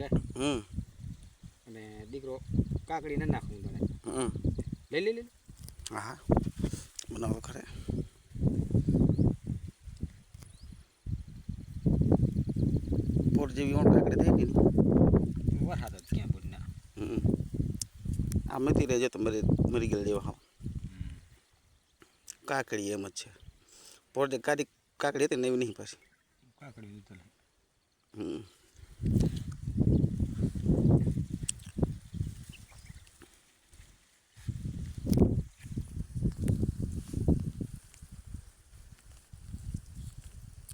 કે હમ. અને દીકરો કાકડી ના નાખવું તને. હમ. લઈ લઈ લઈ હા. બનાવો ખરે પોર જેવી ઓણ કાકડી થઈ ગઈ વરસાદ જ ક્યાં પૂરી ના. હમ. આ મેથી રહેજો તો મરી મરી ગયેલ જેવા હા કાકડી એમ જ છે. પોર જે કાઢી કાકડી હતી ને એવી નહીં પાછી. કાકડી હમ.